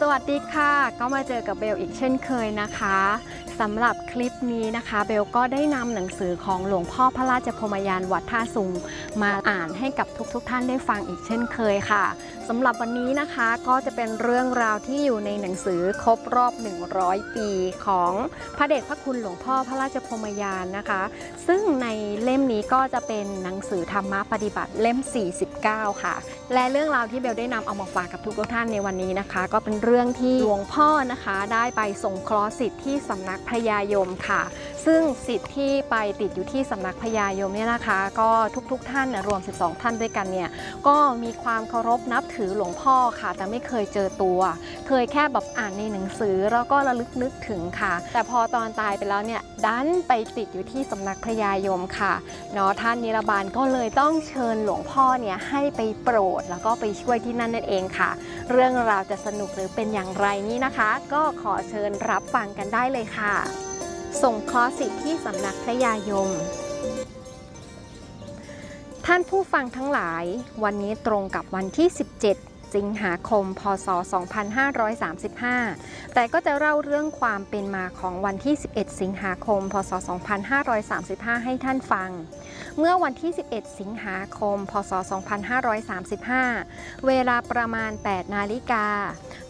สวัสดีค่ะ ก็มาเจอกับเบลอีกเช่นเคยนะคะสำหรับคลิปนี้นะคะ เบลก็ได้นำหนังสือของหลวงพ่อพระราชพรมยานวัดท่าสุงมาอ่านให้กับทุกๆทท่านได้ฟังอีกเช่นเคยค่ะ สำหรับวันนี้นะคะก็จะเป็นเรื่องราวที่อยู่ในหนังสือครบรอบ 100 ปีของพระเดชพระคุณหลวงพ่อพระราชพรมยานนะคะ ซึ่งในเล่มนี้ก็จะเป็นหนังสือธรรมะปฏิบัติเล่ม 49 ค่ะ และเรื่องราวที่เบลได้นำเอามาฝากกับทุกท่านในวันนี้นะคะ ก็เป็นเรื่องที่หลวงพ่อนะคะได้ไปส่งคราะห์สิทธิ์ที่สำนักพระยายมค่ะ ซึ่งสิทธิ์ที่ไปติดอยู่ที่สำนักพญายมเนี่ยนะคะ ก็ทุกๆทท่านนะรวม 12 ท่านด้วยกันเนี่ยก็มีความเคารพนับถือหลวงพ่อค่ะ แต่ไม่เคยเจอตัว เคยแค่แบบอ่านในหนังสือแล้วก็ระลึกนึกถึงค่ะ แต่พอตอนตายไปแล้วเนี่ยดันไปติดอยู่ที่สำนักพญายมค่ะเนาะท่านนิรบาลก็เลยต้องเชิญหลวงพ่อเนี่ยให้ไปโปรดแล้วก็ไปช่วยที่นั่นนั่นเองค่ะ เรื่องราวจะสนุกหรือเป็นอย่างไรนี่นะคะ ก็ขอเชิญรับฟังกันได้เลยค่ะ ส่งคราะห์สิที่สำนักพระยายม ท่านผู้ฟังทั้งหลาย วันนี้ตรงกับวันที่ 17 สิงหาคม พศ 2535 แต่ก็จะเล่าเรื่องความเป็นมาของวันที่ 11 สิงหาคม พศ 2535 ให้ท่านฟัง เมื่อวันที่ 11 สิงหาคม พศ 2535 เวลาประมาณ 8 นาฬิกา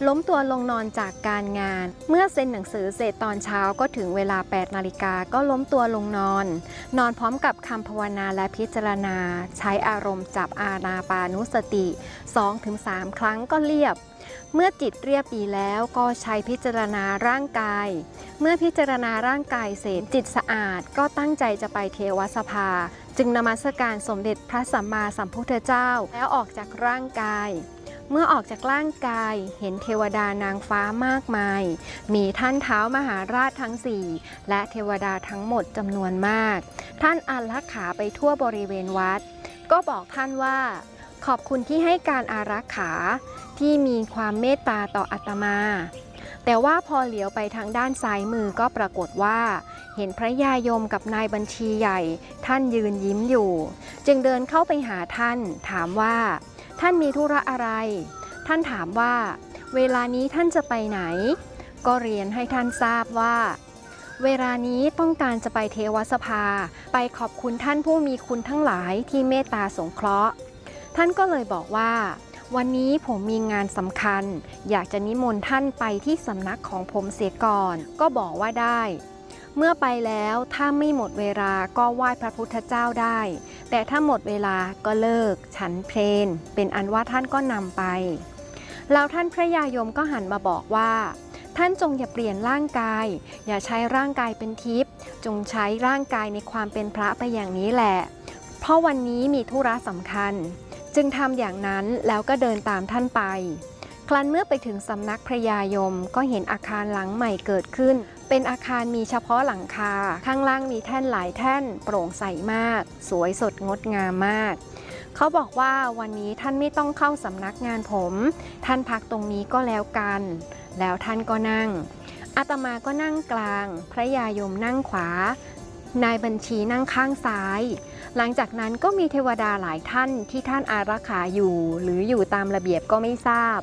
ล้มตัวลงนอนจากการงาน เมื่อเซ็นหนังสือเสร็จตอนเช้าก็ถึงเวลา 8 นาฬิกาก็ล้มตัวลงนอน นอนพร้อมกับคำภาวนาและพิจารณา ใช้อารมณ์จับอาณาปานุสติ 2-3ครั้งก็เรียบ เมื่อจิตเรียบดีแล้วก็ใช้พิจารณาร่างกาย เมื่อพิจารณาร่างกายเสร็จจิตสะอาดก็ตั้งใจจะไปเทวสภา จึงนมัสการสมเด็จพระสัมมาสัมพุทธเจ้าแล้วออกจากร่างกายเมื่อออกจากร่างกายเห็นเทวดานางฟ้ามากมาย มีท่านเท้ามหาราชทั้งสี่และเทวดาทั้งหมดจำนวนมาก ท่านอารักขาไปทั่วบริเวณวัด ก็บอกท่านว่า ขอบคุณที่ให้การอารักขาที่มีความเมตตาต่ออาตมา แต่ว่าพอเหลียวไปทางด้านซ้ายมือก็ปรากฏว่า เห็นพระยายมกับนายบัญชีใหญ่ ท่านยืนยิ้มอยู่ จึงเดินเข้าไปหาท่าน ถามว่า ท่านมีธุระอะไร ท่านถามว่า เวลานี้ท่านจะไปไหน ก็เรียนให้ท่านทราบว่าเวลานี้ต้องการจะไปเทวสภา ไปขอบคุณท่านผู้มีคุณทั้งหลายที่เมตตาสงเคราะห์ ท่านก็เลยบอกว่า วันนี้ผมมีงานสำคัญ อยากจะนิมนต์ท่านไปที่สำนักของผมเสียก่อน ก็บอกว่าได้ เมื่อไปแล้วถ้าไม่หมดเวลาก็ไหว้พระพุทธเจ้าได้ แต่ถ้าหมดเวลาก็เลิก ฉันเพลน เป็นอันว่าท่านก็นำไป แล้วท่านพระยายมก็หันมาบอกว่าท่านจงอย่าเปลี่ยนร่างกาย อย่าใช้ร่างกายเป็นทิพย์ จงใช้ร่างกายในความเป็นพระไปอย่างนี้แหละ เพราะวันนี้มีธุระสำคัญ จึงทำอย่างนั้นแล้วก็เดินตามท่านไป ครั้นเมื่อไปถึงสำนักพระยายมก็เห็นอาคารหลังใหม่เกิดขึ้น เป็นอาคารมีเฉพาะหลังคา ข้างล่างมีแท่นหลายแท่น โปร่งใสมาก สวยสดงดงามมาก เขาบอกว่าวันนี้ท่านไม่ต้องเข้าสำนักงานผม ท่านพักตรงนี้ก็แล้วกัน แล้วท่านก็นั่ง อาตมาก็นั่งกลาง พระยายมนั่งขวา นายบัญชีนั่งข้างซ้าย หลังจากนั้นก็มีเทวดาหลายท่านที่ท่านอารักขาอยู่ หรืออยู่ตามระเบียบก็ไม่ทราบ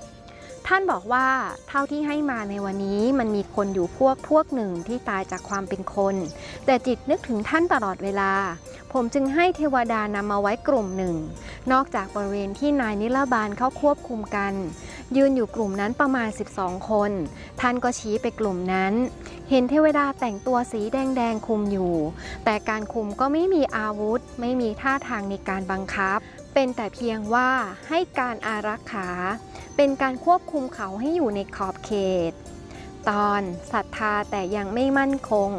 ท่านบอกว่าเท่าที่ให้มาในวันนี้มันมีคนอยู่พวกพวกหนึ่งที่ตายจากความเป็นคน แต่จิตนึกถึงท่านตลอดเวลา ผมจึงให้เทวดานำมาไว้กลุ่มหนึ่ง นอกจากบริเวณที่นายนิรบาลเข้าควบคุมกัน ยืนอยู่กลุ่มนั้นประมาณ 12 คน ท่านก็ชี้ไปกลุ่มนั้น เห็นเทวดาแต่งตัวสีแดงๆคุมอยู่ แต่การคุมก็ไม่มีอาวุธ ไม่มีท่าทางในการบังคับ เป็นแต่เพียงว่าให้การอารักขา เป็นการควบคุมเขาให้อยู่ในขอบเขต ตอนศรัทธาแต่ยังไม่มั่นคง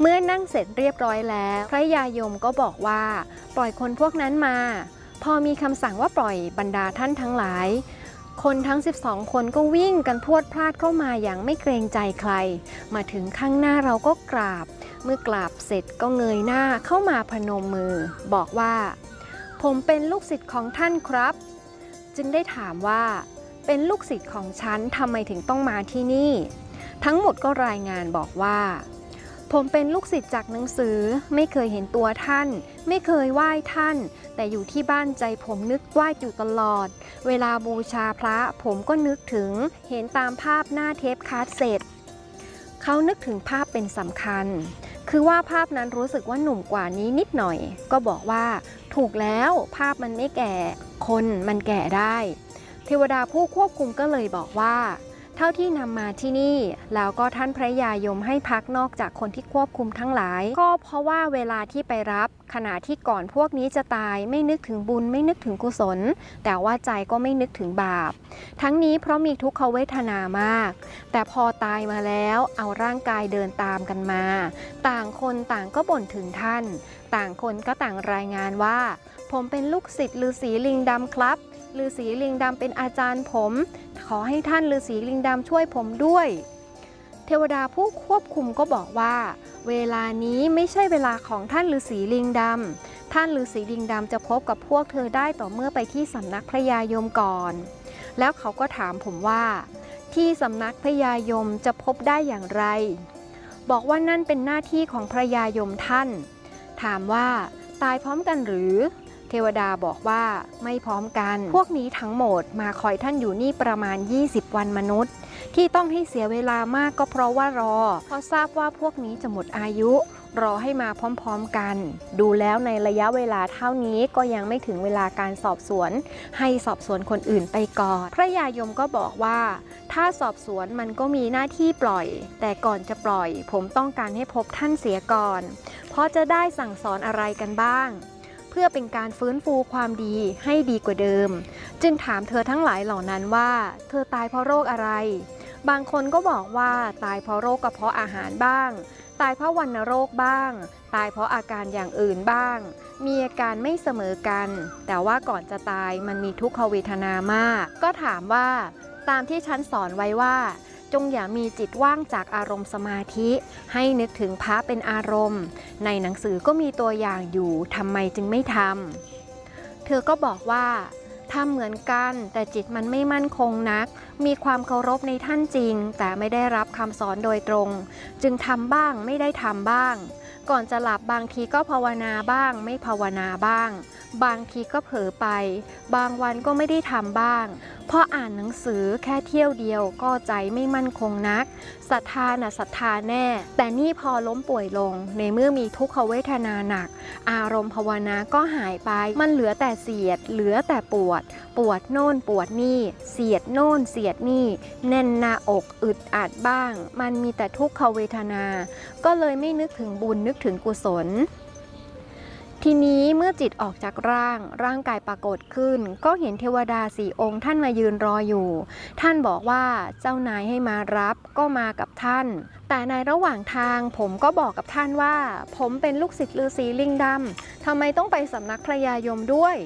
เมื่อนั่งเสร็จเรียบร้อยแล้ว พระยายมก็บอกว่า ปล่อยคนพวกนั้นมา พอมีคำสั่งว่าปล่อยบรรดาท่านทั้งหลาย คนทั้ง 12 คนก็วิ่งกันพวดพลาดเข้ามาอย่างไม่เกรงใจใคร มาถึงข้างหน้าเราก็กราบ เมื่อกราบเสร็จก็เงยหน้าเข้ามาพนมมือ บอกว่า ผมเป็นลูกศิษย์ของท่านครับ จึงได้ถามว่า เป็นลูกศิษย์ของฉันทำไมถึงต้องมาที่นี่ ทั้งหมดก็รายงานบอกว่า ผมเป็นลูกศิษย์จากหนังสือ ไม่เคยเห็นตัวท่าน ไม่เคยไหว้ท่าน แต่อยู่ที่บ้านใจผมนึกไหว้อยู่ตลอด เวลาบูชาพระผมก็นึกถึงเห็นตามภาพหน้าเทปคาสเซ็ตเขานึกถึงภาพเป็นสำคัญ คือว่าภาพนั้นรู้สึกว่าหนุ่มกว่านี้นิดหน่อย ก็บอกว่า ถูกแล้วภาพมันไม่แก่คนมันแก่ได้ เทวดาผู้ควบคุมก็เลยบอกว่า เท่าที่นำมาที่นี่ แล้วก็ท่านพระยายมให้พักนอกจากคนที่ควบคุมทั้งหลาย ก็เพราะว่าเวลาที่ไปรับ ขณะที่ก่อนพวกนี้จะตายไม่นึกถึงบุญไม่นึกถึงกุศล แต่ว่าใจก็ไม่นึกถึงบาป ทั้งนี้เพราะมีทุกขเวทนามาก แต่พอตายมาแล้วเอาร่างกายเดินตามกันมา ต่างคนต่างก็บ่นถึงท่าน ต่างคนก็ต่างรายงานว่า ผมเป็นลูกศิษย์ฤาษีลิงดำครับฤาษีลิงดำเป็นอาจารย์ผม ขอให้ท่านฤาษีลิงดำช่วยผมด้วย เทวดาผู้ควบคุมก็บอกว่า เวลานี้ไม่ใช่เวลาของท่านฤาษีลิงดำท่านฤาษีลิงดำจะพบกับพวกเธอได้ต่อเมื่อไปที่สำนักพระยายมก่อน แล้วเขาก็ถามผมว่า ที่สำนักพระยายมจะพบได้อย่างไร บอกว่านั่นเป็นหน้าที่ของพระยายมท่าน ถามว่าตายพร้อมกันหรือ เทวดาบอกว่าไม่พร้อมกัน พวกนี้ทั้งหมดมาคอยท่านอยู่นี่ประมาณ 20 วันมนุษย์ ที่ต้องให้เสียเวลามากก็เพราะว่ารอ เพราะทราบว่าพวกนี้จะหมดอายุ รอให้มาพร้อมๆกัน ดูแล้วในระยะเวลาเท่านี้ก็ยังไม่ถึงเวลาการสอบสวน ให้สอบสวนคนอื่นไปก่อน พระยายมก็บอกว่าถ้าสอบสวนมันก็มีหน้าที่ปล่อย แต่ก่อนจะปล่อย ผมต้องการให้พบท่านเสียก่อน เพราะจะได้สั่งสอนอะไรกันบ้าง เพื่อเป็นการฟื้นฟูความดีให้ดีกว่าเดิม จึงถามเธอทั้งหลายเหล่านั้นว่า เธอตายเพราะโรคอะไร บางคนก็บอกว่าตายเพราะโรคกระเพาะอาหารบ้าง ตายเพราะวัณโรคบ้าง ตายเพราะอาการอย่างอื่นบ้าง มีอาการไม่เสมอกัน แต่ว่าก่อนจะตายมันมีทุกขเวทนามาก ก็ถามว่า ตามที่ฉันสอนไว้ว่า จงอย่ามีจิตว่างจากอารมณ์สมาธิ ให้นึกถึงพระเป็นอารมณ์ ในหนังสือก็มีตัวอย่างอยู่ทำไมจึงไม่ทำเธอก็บอกว่าทำเหมือนกันแต่จิตมันไม่มั่นคงนัก มีความเคารพในท่านจริง แต่ไม่ได้รับคำสอนโดยตรง จึงทำบ้างไม่ได้ทำบ้าง ก่อนจะหลับบางทีก็ภาวนาบ้าง ไม่ภาวนาบ้าง บางทีก็เผลอไป บางวันก็ไม่ได้ทำบ้างเพราะอ่านหนังสือแค่เที่ยวเดียวก็ใจไม่มั่นคงนักศรัทธาน่ะศรัทธาแน่ แต่นี่พอล้มป่วยลง ในเมื่อมีทุกขเวทนาหนัก อารมณ์ภาวนาก็หายไป มันเหลือแต่เสียด เหลือแต่ปวด ปวดโน่นปวดนี่ เสียดโน่นเสียดนี่ แน่นหน้าอกอึดอัดบ้าง มันมีแต่ทุกขเวทนา ก็เลยไม่นึกถึงบุญนึกถึงกุศล ทีนี้เมื่อจิตออกจากร่างร่างกายปรากฏขึ้น ก็เห็นเทวดาสี่องค์ท่านมายืนรออยู่ ท่านบอกว่าเจ้านายให้มารับก็มากับท่าน แต่ในระหว่างทางผมก็บอกกับท่านว่า ผมเป็นลูกศิษย์ฤาษีลิงดำทำไมต้องไปสำนักพระยายมด้วย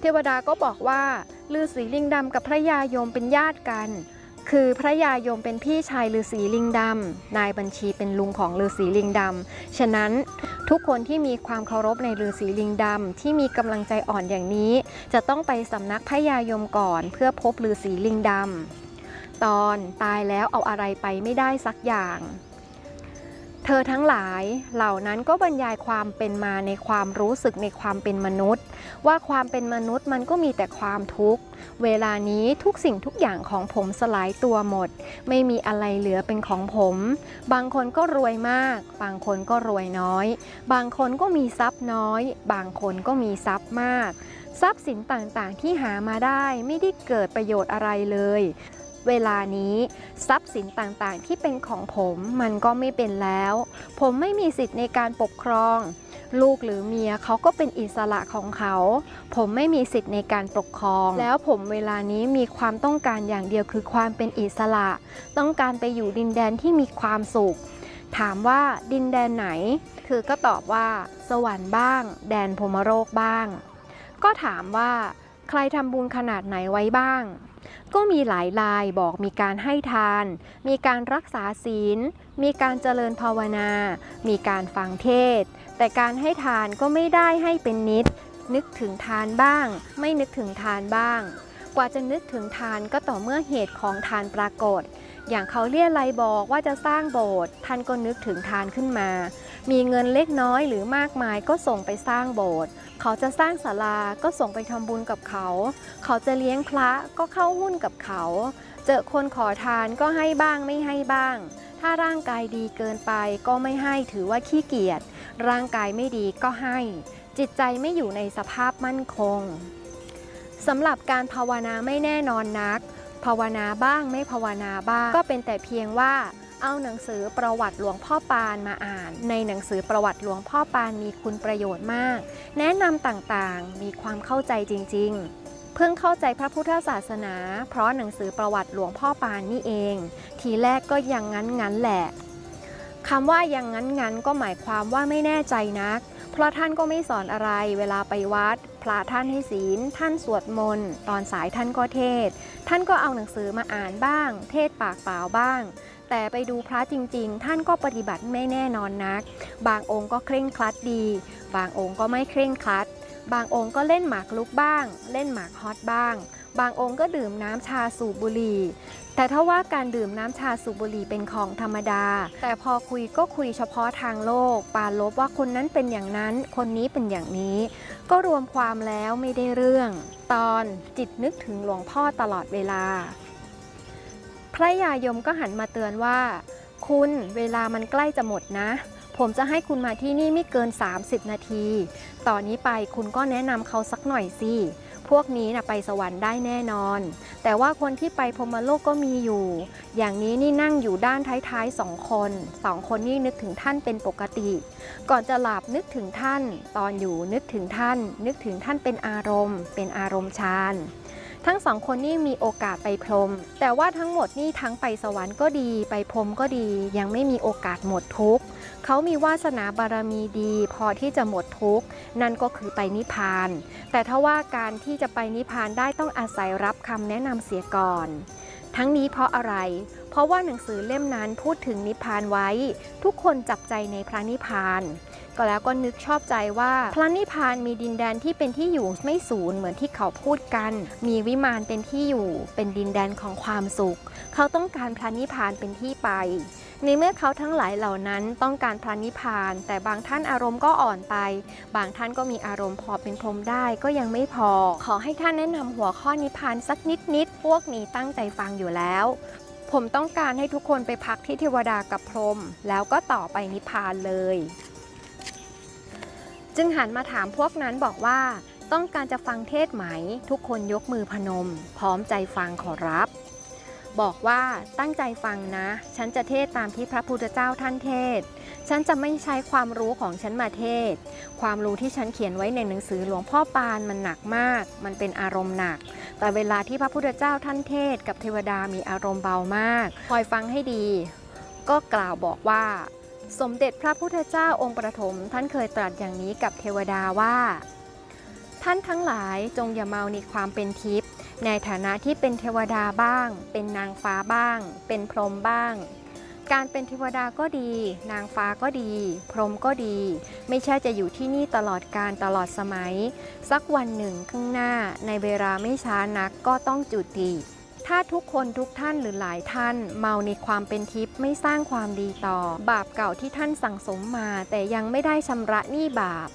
เทวดาก็บอกว่าฤาษีลิงดำกับพระยายมเป็นญาติกัน คือพระยายมเป็นพี่ชายฤาษีลิงดำ นายบัญชีเป็นลุงของฤาษีลิงดำ ฉะนั้นทุกคนที่มีความเคารพในฤาษีลิงดำที่มีกำลังใจอ่อนอย่างนี้ จะต้องไปสำนักพระยายมก่อนเพื่อพบฤาษีลิงดำ ตอนตายแล้วเอาอะไรไปไม่ได้สักอย่าง เธอทั้งหลายเหล่านั้นก็บรรยายความเป็นมาในความรู้สึกในความเป็นมนุษย์ ว่าความเป็นมนุษย์มันก็มีแต่ความทุกข์ เวลานี้ทุกสิ่งทุกอย่างของผมสลายตัวหมด ไม่มีอะไรเหลือเป็นของผม บางคนก็รวยมาก บางคนก็รวยน้อย บางคนก็มีทรัพย์น้อย บางคนก็มีทรัพย์มาก ทรัพย์สินต่างๆที่หามาได้ไม่ได้เกิดประโยชน์อะไรเลย เวลานี้ทรัพย์สินต่างๆ ที่เป็นของผมมันก็ไม่เป็นแล้ว ผมไม่มีสิทธิ์ในการปกครอง ลูกหรือเมียเขาก็เป็นอิสระของเขา ผมไม่มีสิทธิ์ในการปกครอง แล้วผมเวลานี้มีความต้องการอย่างเดียวคือความเป็นอิสระ ต้องการไปอยู่ดินแดนที่มีความสุข ถามว่าดินแดนไหน คือก็ตอบว่า สวรรค์บ้าง แดนพรหมโรคบ้าง ก็ถามว่า ใครทำบุญขนาดไหนไว้บ้าง ก็มีหลายลายบอกมีการให้ทาน มีการรักษาศีล มีการเจริญภาวนา มีการฟังเทศ แต่การให้ทานก็ไม่ได้ให้เป็นนิด นึกถึงทานบ้าง ไม่นึกถึงทานบ้าง กว่าจะนึกถึงทานก็ต่อเมื่อเหตุของทานปรากฏ อย่างเขาเรียอะไรยบอกว่าจะสร้างโบสถ์ท่านก็นึกถึงทานขึ้นมา มีเงินเล็กน้อยหรือมากมายก็ส่งไปสร้างโบสถ์เขาจะสร้างศาลาก็ส่งไปทำบุญกับเขา เขาจะเลี้ยงพระก็เข้าหุ้นกับเขา เจอคนขอทานก็ให้บ้างไม่ให้บ้าง ถ้าร่างกายดีเกินไปก็ไม่ให้ถือว่าขี้เกียจร่างกายไม่ดีก็ให้ จิตใจไม่อยู่ในสภาพมั่นคงสำหรับการภาวนาไม่แน่นอนนัก ภาวนาบ้างไม่ภาวนาบ้าง ก็เป็นแต่เพียงว่า เอาหนังสือประวัติหลวงพ่อปานมาอ่าน ในหนังสือประวัติหลวงพ่อปานมีคุณประโยชน์มาก แนะนำต่างๆ มีความเข้าใจจริง ๆเพิ่งเข้าใจพระพุทธศาสนา เพราะหนังสือประวัติหลวงพ่อปานนี่เอง ทีแรกก็ยังงั้นงั้นแหละคำว่ายังงั้นงั้นก็หมายความว่าไม่แน่ใจนัก เพราะท่านก็ไม่สอนอะไร เวลาไปวัด พระท่านให้ศีล ท่านสวดมนต์ ตอนสายท่านก็เทศ ท่านก็เอาหนังสือมาอ่านบ้าง เทศปากเปล่าบ้าง แต่ไปดูพระจริง ๆ ท่านก็ปฏิบัติไม่แน่นอนนัก บางองค์ก็เคร่งครัดดี บางองค์ก็ไม่เคร่งครัด บางองค์ก็เล่นหมากลุกบ้าง เล่นหมากฮอตบ้าง บางองค์ก็ดื่มน้ำชาสูบบุหรี่แต่ถ้าว่าการดื่มน้ำชาสูบบุหรี่เป็นของธรรมดา แต่พอคุยก็คุยเฉพาะทางโลก ปาลบว่าคนนั้นเป็นอย่างนั้น คนนี้เป็นอย่างนี้ ก็รวมความแล้วไม่ได้เรื่อง ตอนจิตนึกถึงหลวงพ่อตลอดเวลา ระยายมก็หันมาเตือนว่า คุณเวลามันใกล้จะหมดนะ ผมจะให้คุณมาที่นี่ไม่เกิน 30 นาที ต่อนนี้ไปคุณก็แนะนำเขาสักหน่อยสิพวกนี้นะไปสวรรค์ได้แน่นอน แต่ว่าคนที่ไปพรมโลกก็มีอยู่ อย่างนี้นี่นั่งอยู่ด้านท้ายๆสองคนสองคนนี่นึกถึงท่านเป็นปกติ ก่อนจะหลับนึกถึงท่าน ตอนอยู่นึกถึงท่าน นึกถึงท่านเป็นอารมณ์ เป็นอารมณ์ฌาน ทั้งสองคนนี่มีโอกาสไปพรม แต่ว่าทั้งหมดนี่ทั้งไปสวรรค์ก็ดีไปพรมก็ดี ยังไม่มีโอกาสหมดทุกข์เขามีวาสนาบารมีดี พอที่จะหมดทุกข์นั่นก็คือไปนิพพาน แต่ถ้าว่าการที่จะไปนิพพานได้ต้องอาศัยรับคำแนะนำเสียก่อน ทั้งนี้เพราะอะไรเพราะว่าหนังสือเล่มนั้นพูดถึงนิพพานไว้ ทุกคนจับใจในพระนิพพาน ก็แล้วก็นึกชอบใจว่าพระนิพพานมีดินแดนที่เป็นที่อยู่ไม่สูญเหมือนที่เขาพูดกัน มีวิมานเป็นที่อยู่ เป็นดินแดนของความสุข เขาต้องการพระนิพพานเป็นที่ไปในเมื่อเขาทั้งหลายเหล่านั้นต้องการพระนิพพาน แต่บางท่านอารมณ์ก็อ่อนไป บางท่านก็มีอารมณ์พอเป็นพรมได้ก็ยังไม่พอ ขอให้ท่านแนะนำหัวข้อนิพพานสักนิดนิดพวกนี้ตั้งใจฟังอยู่แล้ว ผมต้องการให้ทุกคนไปพักที่เทวดากับพรม แล้วก็ต่อไปนิพพานเลย จึงหันมาถามพวกนั้นบอกว่า ต้องการจะฟังเทศไหม ทุกคนยกมือพนม พร้อมใจฟังขอรับ บอกว่าตั้งใจฟังนะ ฉันจะเทศตามที่พระพุทธเจ้าท่านเทศ ฉันจะไม่ใช้ความรู้ของฉันมาเทศ ความรู้ที่ฉันเขียนไว้ในหนังสือหลวงพ่อปานมันหนักมาก มันเป็นอารมณ์หนักแต่เวลาที่พระพุทธเจ้าท่านเทศกับเทวดามีอารมณ์เบามาก คอยฟังให้ดี ก็กล่าวบอกว่า สมเด็จพระพุทธเจ้าองค์ประถม ท่านเคยตรัสอย่างนี้กับเทวดาว่า ท่านทั้งหลายจงอย่าเมาในความเป็นทิพย์ในฐานะที่เป็นเทวดาบ้าง เป็นนางฟ้าบ้าง เป็นพรหมบ้าง การเป็นเทวดาก็ดี นางฟ้าก็ดี พรหมก็ดี ไม่ใช่จะอยู่ที่นี่ตลอดการตลอดสมัย สักวันหนึ่งข้างหน้าในเวลาไม่ช้านักก็ต้องจุติ ถ้าทุกคนทุกท่านหรือหลายท่าน เมาในความเป็นทิพย์ไม่สร้างความดีต่อ บาปเก่าที่ท่านสั่งสมมา แต่ยังไม่ได้ชำระหนี้บาป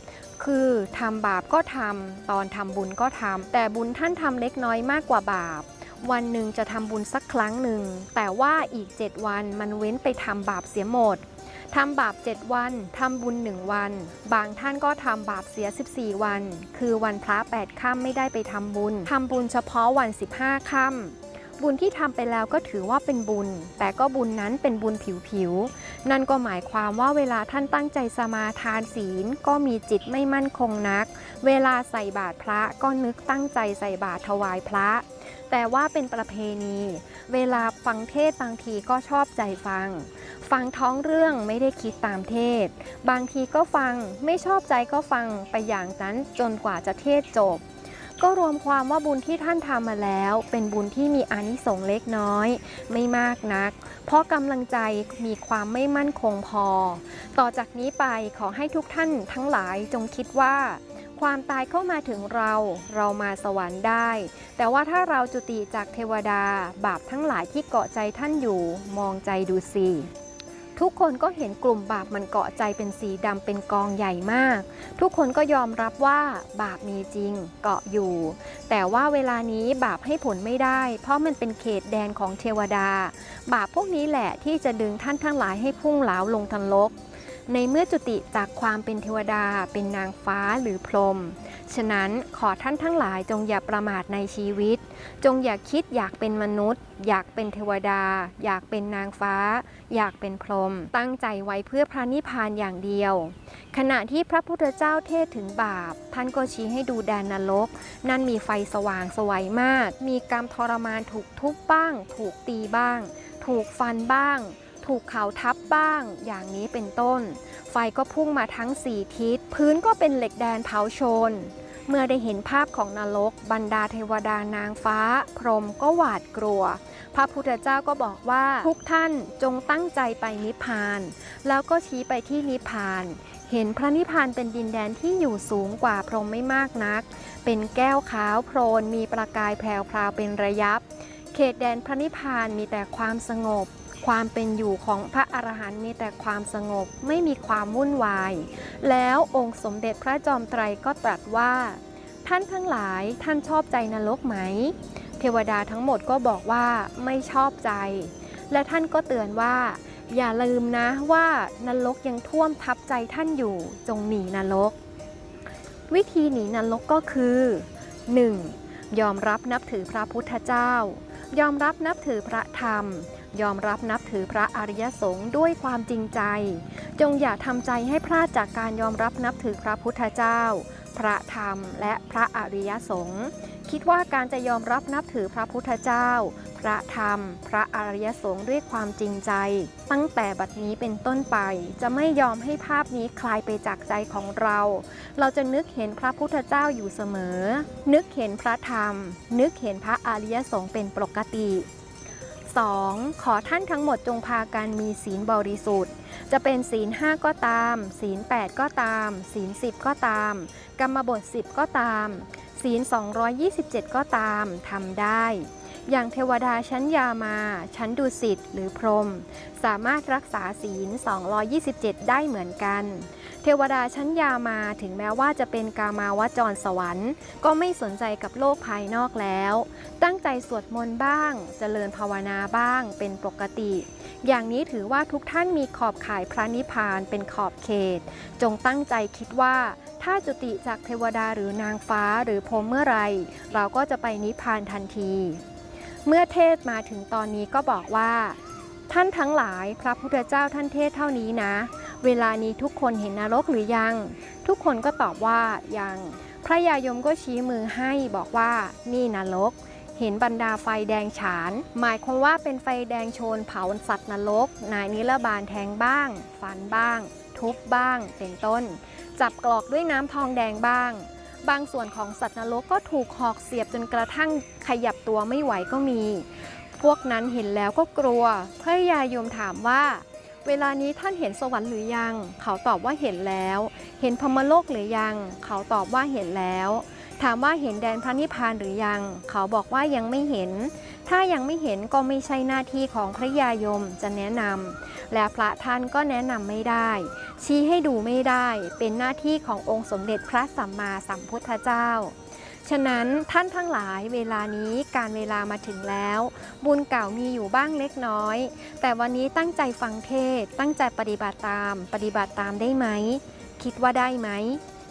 คือทำบาปก็ทำตอนทำบุญก็ทำแต่บุญท่านทำเล็กน้อยมากกว่าบาป วันหนึ่งจะทำบุญสักครั้งหนึ่ง แต่ว่าอีก 7 วันมันเว้นไปทำบาปเสียหมดทำบาป 7 วัน ทำบุญ 1 วัน บางท่านก็ทำบาปเสีย 14 วัน คือวันพระ8ค่ำไม่ได้ไปทำบุญ ทำบุญเฉพาะวัน 15 ค่ำ บุญที่ทำไปแล้วก็ถือว่าเป็นบุญ แต่ก็บุญนั้นเป็นบุญผิวๆ นั่นก็หมายความว่าเวลาท่านตั้งใจสมาทานศีล ก็มีจิตไม่มั่นคงนัก เวลาใส่บาตรพระก็นึกตั้งใจใส่บาตรถวายพระ แต่ว่าเป็นประเพณี เวลาฟังเทศบางทีก็ชอบใจฟัง ฟังท้องเรื่องไม่ได้คิดตามเทศ บางทีก็ฟังไม่ชอบใจก็ฟังไปอย่างนั้นจนกว่าจะเทศจบ ก็รวมความว่าบุญที่ท่านทำมาแล้ว เป็นบุญที่มีอานิสงส์เล็กน้อย ไม่มากนัก เพราะกำลังใจมีความไม่มั่นคงพอ ต่อจากนี้ไปขอให้ทุกท่านทั้งหลายจงคิดว่า ความตายเข้ามาถึงเราเรามาสวรรค์ได้ แต่ว่าถ้าเราจุติจากเทวดา บาปทั้งหลายที่เกาะใจท่านอยู่ มองใจดูสิ ทุกคนก็เห็นกลุ่มบาปมันเกาะใจเป็นสีดำเป็นกองใหญ่มาก ทุกคนก็ยอมรับว่าบาปมีจริงเกาะอยู่ แต่ว่าเวลานี้บาปให้ผลไม่ได้ เพราะมันเป็นเขตแดนของเทวดา บาปพวกนี้แหละที่จะดึงท่านทั้งหลายให้พุ่งเหลาลงทันลก ในเมื่อจุติจากความเป็นเทวดาเป็นนางฟ้าหรือพรหม ฉะนั้นขอท่านทั้งหลายจงอย่าประมาทในชีวิต จงอย่าคิดอยากเป็นมนุษย์ อยากเป็นเทวดา อยากเป็นนางฟ้า อยากเป็นพรหม ตั้งใจไว้เพื่อพระนิพพานอย่างเดียว ขณะที่พระพุทธเจ้าเทศถึงบาป ท่านก็ชี้ให้ดูแดนนรก นั่นมีไฟสว่างสวัยมาก มีกรรมทรมานถูกทุบบ้าง ถูกตีบ้าง ถูกฟันบ้าง ถูกเขาทับบ้าง อย่างนี้เป็นต้น ไฟก็พุ่งมาทั้งสี่ทิศ พื้นก็เป็นเหล็กแดนเผาชน เมื่อได้เห็นภาพของนรก บรรดาเทวดานางฟ้า พรหมก็หวาดกลัว พระพุทธเจ้าก็บอกว่าทุกท่านจงตั้งใจไปนิพพาน แล้วก็ชี้ไปที่นิพพาน เห็นพระนิพพานเป็นดินแดนที่อยู่สูงกว่าพรหมไม่มากนัก เป็นแก้วขาวโพลนมีประกายแผ่พราวเป็นระยับ เขตแดนพระนิพพานมีแต่ความสงบ ความเป็นอยู่ของพระอรหันต์มีแต่ความสงบไม่มีความวุ่นวาย แล้วองค์สมเด็จพระจอมไตรก็ตรัสว่า ท่านทั้งหลายท่านชอบใจนรกไหม เทวดาทั้งหมดก็บอกว่าไม่ชอบใจ และท่านก็เตือนว่า อย่าลืมนะว่านรกยังท่วมทับใจท่านอยู่จงหนีนรก วิธีหนีนรกก็คือ 1. ยอมรับนับถือพระพุทธเจ้า ยอมรับนับถือพระธรรม ยอมรับนับถือพระอริยสงฆ์ด้วยความจริงใจ จงอย่าทำใจให้พลาดจากการยอมรับนับถือพระพุทธเจ้า พระธรรมและพระอริยสงฆ์คิดว่าการจะยอมรับนับถือพระพุทธเจ้า พระธรรม พระอริยสงฆ์ด้วยความจริงใจ ตั้งแต่บัดนี้เป็นต้นไป จะไม่ยอมให้ภาพนี้คลายไปจากใจของเรา เราจะนึกเห็นพระพุทธเจ้าอยู่เสมอ นึกเห็นพระธรรม นึกเห็นพระอริยสงฆ์เป็นปกติ 2. ขอท่านทั้งหมดจงพากันมีศีลบริสุทธิ์ จะเป็นศีลห้าก็ตาม ศีล8ก็ตาม ศีล10 ก็ตาม กรรมบท 10 ก็ตาม ศีล 227 ก็ตามทำได้ อย่างเทวดาชั้นยามา ชั้นดุสิตหรือพรหมสามารถรักษาศีล 227 ได้เหมือนกัน เทวดาชั้นยามาถึงแม้ว่าจะเป็นกามาวจรสวรรค์ ก็ไม่สนใจกับโลกภายนอกแล้ว ตั้งใจสวดมนต์บ้างเจริญภาวนาบ้างเป็นปกติ อย่างนี้ถือว่าทุกท่านมีขอบข่ายพระนิพพานเป็นขอบเขต จงตั้งใจคิดว่าถ้าจุติจากเทวดาหรือนางฟ้าหรือพรมเมื่อไหรเราก็จะไปนิพพานทันที เมื่อเทศมาถึงตอนนี้ก็บอกว่า ท่านทั้งหลายพระพุทธเจ้าท่านเทศเท่านี้นะ เวลานี้ทุกคนเห็นนรกหรือยัง ทุกคนก็ตอบว่ายัง พระยายมก็ชี้มือให้บอกว่านี่นรก เห็นบรรดาไฟแดงฉาน หมายความว่าเป็นไฟแดงโชนเผาสัตว์นรก นายนิรบาลแทงบ้าง ฟันบ้าง ทุบบ้าง เป็นต้น จับกรอกด้วยน้ำทองแดงบ้าง บางส่วนของสัตว์นรกก็ถูกหอกเสียบจนกระทั่งขยับตัวไม่ไหวก็มี พวกนั้นเห็นแล้วก็กลัว พระยายมถามว่า เวลานี้ท่านเห็นสวรรค์หรือยัง เขาตอบว่าเห็นแล้ว เห็นพรมโลกหรือยัง เขาตอบว่าเห็นแล้ว ถามว่าเห็นแดนพระนิพพานหรือยัง เขาบอกว่ายังไม่เห็น ถ้ายังไม่เห็นก็ไม่ใช่หน้าที่ของพระยายมจะแนะนำ และพระท่านก็แนะนำไม่ได้ ชี้ให้ดูไม่ได้ เป็นหน้าที่ขององค์สมเด็จพระสัมมาสัมพุทธเจ้า ฉะนั้นท่านทั้งหลายเวลานี้การเวลามาถึงแล้ว บุญเก่ามีอยู่บ้างเล็กน้อย แต่วันนี้ตั้งใจฟังเทศ ตั้งใจปฏิบัติตาม ปฏิบัติตามได้ไหม คิดว่าได้ไหม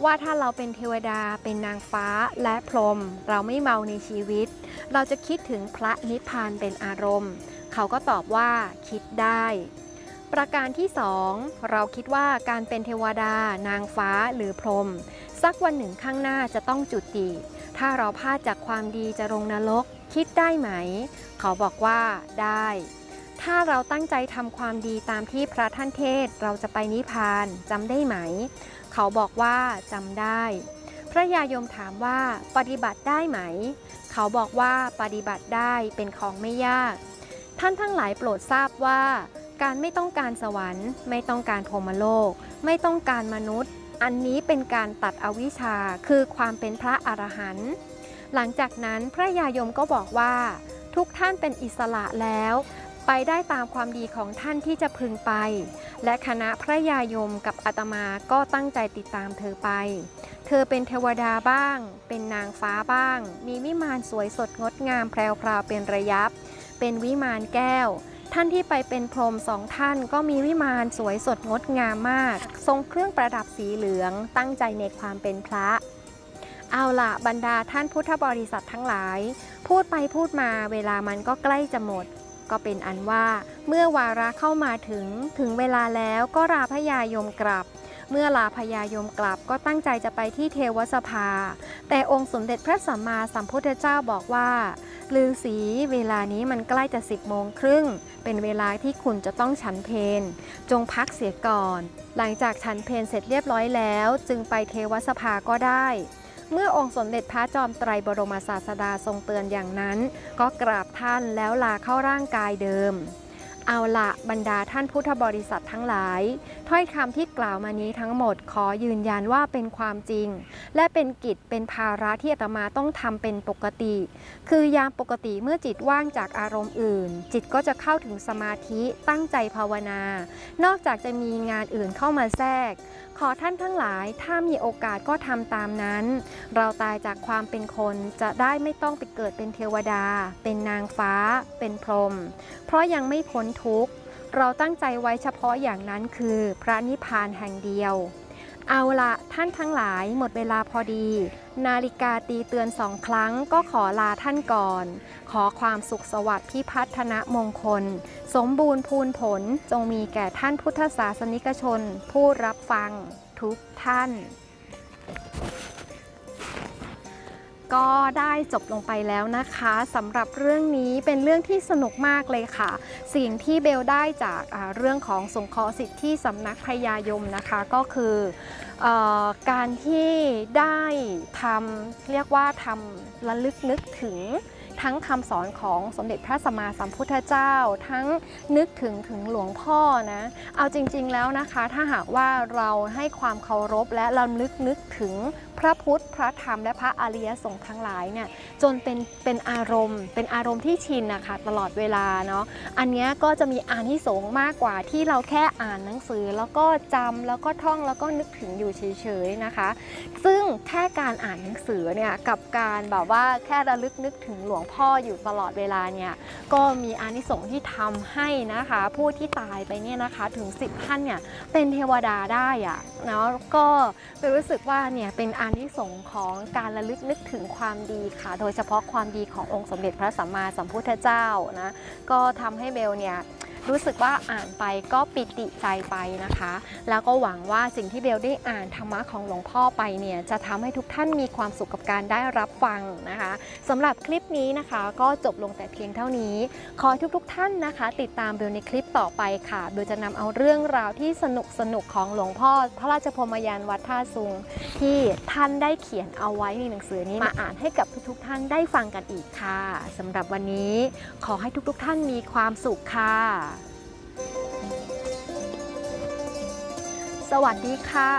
ว่าถ้าเราเป็นเทวดาเป็นนางฟ้าและพรหมเราไม่เมาในชีวิต เราจะคิดถึงพระนิพพานเป็นอารมณ์ เขาก็ตอบว่าคิดได้ประการที่สองเราคิดว่าการเป็นเทวดา นางฟ้าหรือพรหมสักวันหนึ่งข้างหน้าจะต้องจุติ ถ้าเราพลาดจากความดีจะลงนรก คิดได้ไหม เขาบอกว่าได้ ถ้าเราตั้งใจทำความดีตามที่พระท่านเทศ เราจะไปนิพพานจำได้ไหม เขาบอกว่าจำได้ พระยายมถามว่าปฏิบัติได้ไหม เขาบอกว่าปฏิบัติได้เป็นของไม่ยาก ท่านทั้งหลายโปรดทราบว่า การไม่ต้องการสวรรค์ ไม่ต้องการพรมโลก ไม่ต้องการมนุษย์ อันนี้เป็นการตัดอวิชชาคือความเป็นพระอรหันต์หลังจากนั้นพระยายมก็บอกว่า ทุกท่านเป็นอิสระแล้ว ไปได้ตามความดีของท่านที่จะพึงไป และคณะพระยายมกับอาตมาก็ตั้งใจติดตามเธอไป เธอเป็นเทวดาบ้าง เป็นนางฟ้าบ้าง มีวิมานสวยสดงดงามแพรวๆเป็นระยับ เป็นวิมานแก้ว ท่านที่ไปเป็นพรหมสองท่านก็มีวิมานสวยสดงดงามมาก ทรงเครื่องประดับสีเหลือง ตั้งใจในความเป็นพระ เอาละบรรดาท่านพุทธบริษัททั้งหลาย พูดไปพูดมาเวลามันก็ใกล้จะหมด ก็เป็นอันว่าเมื่อวาระเข้ามาถึงถึงเวลาแล้วก็ลาพยายมกลับเมื่อลาพญายมกลับก็ตั้งใจจะไปที่เทวสภา แต่องค์สมเด็จพระสัมมาสัมพุทธเจ้าบอกว่า ลือสีเวลานี้มันใกล้จะสิบโมงครึ่ง เป็นเวลาที่คุณจะต้องฉันเพนจงพักเสียก่อน หลังจากฉันเพนเสร็จเรียบร้อยแล้ว จึงไปเทวสภาก็ได้ เมื่อองค์สมเด็จพระจอมไตรบรมศาสดาทรงเตือนอย่างนั้น ก็กราบท่านแล้วลาเข้าร่างกายเดิม เอาละบรรดาท่านพุทธบริษัททั้งหลาย ถ้อยคำที่กล่าวมานี้ทั้งหมดขอยืนยันว่าเป็นความจริง และเป็นกิจเป็นภาระที่อาตมาต้องทำเป็นปกติ คือยามปกติเมื่อจิตว่างจากอารมณ์อื่น จิตก็จะเข้าถึงสมาธิตั้งใจภาวนา นอกจากจะมีงานอื่นเข้ามาแทรก ขอท่านทั้งหลายถ้ามีโอกาสก็ทำตามนั้น เราตายจากความเป็นคนจะได้ไม่ต้องไปเกิดเป็นเทวดา เป็นนางฟ้า เป็นพรหมเพราะยังไม่พ้นทุกข์ เราตั้งใจไว้เฉพาะอย่างนั้นคือ พระนิพพานแห่งเดียว เอาละท่านทั้งหลายหมดเวลาพอดี นาฬิกาตีเตือนสองครั้งก็ขอลาท่านก่อน ขอความสุขสวัสดิ์พิพัฒนมงคล สมบูรณ์พูนผลจงมีแก่ท่านพุทธศาสนิกชน ผู้รับฟังทุกท่าน ก็ได้จบลงไปแล้วนะคะสำหรับเรื่องนี้เป็นเรื่องที่สนุกมากเลยค่ะ สิ่งที่เบลได้จากเรื่องของสงเคราะห์สิทธิที่สำนักพยายมนะคะก็คือออการที่ได้ทำเรียกว่าทำระลึกนึกถึงทั้งคำสอนของสมเด็จพระสัมมาสัมพุทธเจ้า ทั้งนึกถึงถึงหลวงพ่อนะ เอาจริง ๆแล้วนะคะ ถ้าหากว่าเราให้ความเคารพและระลึกนึกถึง ระพุทธ พระธรรม และพระอริยสงฆ์ทั้งหลายเนี่ยจนเป็นเป็นอารมณ์ เป็นอารมณ์ที่ชินนะคะตลอดเวลาเนาะอันนี้ก็จะมีอานิสงส์มากกว่าที่เราแค่อ่านหนังสือ แล้วก็จำแล้วก็ท่องแล้วก็นึกถึงอยู่เฉยๆนะคะ ซึ่งแค่การอ่านหนังสือเนี่ยกับการแบบว่าแค่ระลึกนึกถึงหลวงพ่ออยู่ตลอดเวลาเนี่ยก็มีอานิสงส์ที่ทำให้นะคะผู้ที่ตายไปเนี่ยนะคะถึง 10 ท่านเนี่ยเป็นเทวดาได้อะเนาะก็เป็นรู้สึกว่าเนี่ยเป็นอานิสงของการระลึกนึกถึงความดีค่ะ โดยเฉพาะความดีขององค์สมเด็จพระสัมมาสัมพุทธเจ้านะ ก็ทำให้เบลเนี่ย รู้สึกว่าอ่านไปก็ปิติใจไปนะคะ แล้วก็หวังว่าสิ่งที่เบลได้อ่านธรรมะของหลวงพ่อไปเนี่ยจะทำให้ทุกท่านมีความสุขกับการได้รับฟังนะคะสำหรับคลิปนี้นะคะก็จบลงแต่เพียงเท่านี้ ขอให้ทุกๆท่านนะคะ ติดตามเบลในคลิปต่อไปค่ะโดยจะนำเอาเรื่องราวที่สนุกสนุกของหลวงพ่อ พระราชพมยานวัดท่าซุง ที่ท่านได้เขียนเอาไว้ในหนังสือนี้มาอ่านให้กับทุกๆ ท่านได้ฟังกันอีกค่ะสำหรับวันนี้ขอให้ทุกๆ ท่านมีความสุขค่ะ สวัสดีค่ะ